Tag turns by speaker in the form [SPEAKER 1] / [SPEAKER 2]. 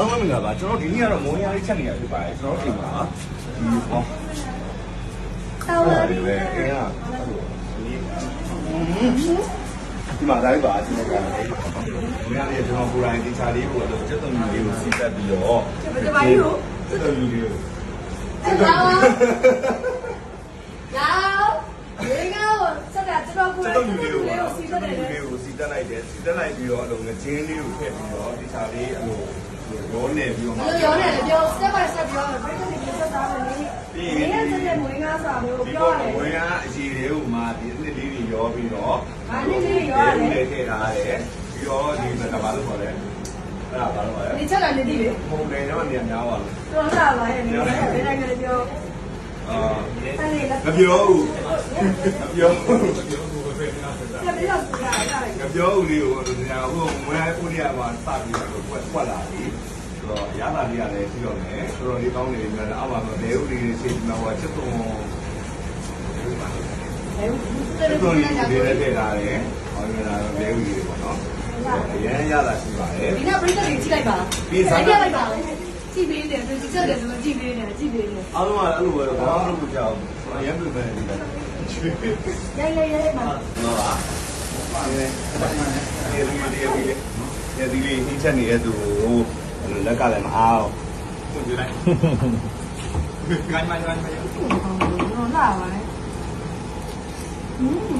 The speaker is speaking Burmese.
[SPEAKER 1] အားလုံးမင်္ဂလာပါကျွန်တော်ဒီနေ့ကတော့မောင်ရလေးချက်နေရဖြစ်ပါတယ်ကျွန်တော်အိမ်မှာဒီဟော
[SPEAKER 2] ဆောင်း
[SPEAKER 1] ဟုတ်
[SPEAKER 2] လာ
[SPEAKER 1] ပါ
[SPEAKER 2] ပြီ
[SPEAKER 1] ပြီပဲအဲကဒီမှာဒါလေးပါဒီနေ့ကမောင်ရလေးကျွန်တော်ကိုယ်တိုင်ဒီချာလေးကိုတော့စက်သွန်မျိုးလေးကိုစီးတက်ပြီးတော့
[SPEAKER 2] ဒီပါရီကို
[SPEAKER 1] စက်သွန်မျိုးလေးကို
[SPEAKER 2] အဲ့ဒါရောရေကောဆက်တာကျွန်တော်ကို
[SPEAKER 1] စက်
[SPEAKER 2] ယ်
[SPEAKER 1] သွန်မျိုးလေးကို
[SPEAKER 2] စီး
[SPEAKER 1] စ
[SPEAKER 2] တ
[SPEAKER 1] က်
[SPEAKER 2] တ်
[SPEAKER 1] သွန်
[SPEAKER 2] တယ်
[SPEAKER 1] မျိုးလေးကိုစီးတက်လိုက်တယ်စီးတက်လိုက်ပြီးတော့အလုံးငချင်းလေးကိုထည့်ပြီးတော့ဒီချာလေးအလိုရော နေပြီးတော့
[SPEAKER 2] ဘယ်လိုရောနေလဲပြော step by step ပြောမယ်ပြည့်စုံနေဆက်သားမယ်လေဒီနေ့စတဲ့မွေးငါစာမျိုး
[SPEAKER 1] ဒီ
[SPEAKER 2] ပြော
[SPEAKER 1] ပေါ်
[SPEAKER 2] ရတယ်
[SPEAKER 1] ဝင်ကအစီတွေကိုမှဒီနှစ်လေးတွေရောပြီးတော့
[SPEAKER 2] ဘာနှစ်လေးရောရလဲ
[SPEAKER 1] ထည့်ထားတယ်ပြီးတော့ဒီကဘာလို့ခေါ်လဲအဲ့ဒါဘာလို့ခေါ်လဲ
[SPEAKER 2] ဒီချက်လာနေပြီလေ
[SPEAKER 1] ပုံနေတော့နေရာများပါလို့
[SPEAKER 2] တော်လာပါရဲ့နေဘယ်နိုင်ငံလဲပြော
[SPEAKER 1] အာ
[SPEAKER 2] အဲ့ဒီလက်
[SPEAKER 1] မပြောဘူးမပြောဘူး
[SPEAKER 2] ပြပြီးတော့စကားရတယ်
[SPEAKER 1] မပြောဘူးလေးကိုဒီညာဟိုမွေးဦးရမှာစပြီးတော့ကွက်ကွက်လာပြီ ဆိုတော့ရတာလေးရတယ်ပြီးတော့မယ်ဆိုတော့ဒီကောင်းနေပြီလည်းအောက်မှာတော့လေဦးလေးတွေချိန်မှာဟိုချက်သွန်
[SPEAKER 2] ဘယ်
[SPEAKER 1] ချက်
[SPEAKER 2] လို
[SPEAKER 1] သွန်
[SPEAKER 2] လဲ
[SPEAKER 1] လေး
[SPEAKER 2] ကြာ
[SPEAKER 1] တွေ
[SPEAKER 2] တယ်
[SPEAKER 1] ထည့်ထားတယ်ဟောနေတာတော့လေဦးလေးတွေပေါ့နော်အရင်ရတာရှိပါတယ်
[SPEAKER 2] ဒီနေ့ပြိတ္တတွေကြည့်လိုက်ပါကြည့်လိုက်ပါကြည့်ပေးတယ်ဒီချက်တယ်ဆိုကြည့်ပေးတယ်ကြည့်ပေးတယ်
[SPEAKER 1] အားလုံးကအဲ့လိုပဲဘာမှမလုပ်ကြဘူး။အရင်ပြမယ်ဒီကနေ့။
[SPEAKER 2] ရိုက်ရိုက်ရိုက်ပါ
[SPEAKER 1] နော်ပါ။ပါနေ။ဒီလိုဒီလိုဒီဒီလေးဟင်းချက်နေတဲ့သူကို လက်ကလည်းမအားဘူး။ဟုတ်ပြီလား။ကန်မန်ကန်မန်
[SPEAKER 2] တော့လာပါလေอืม။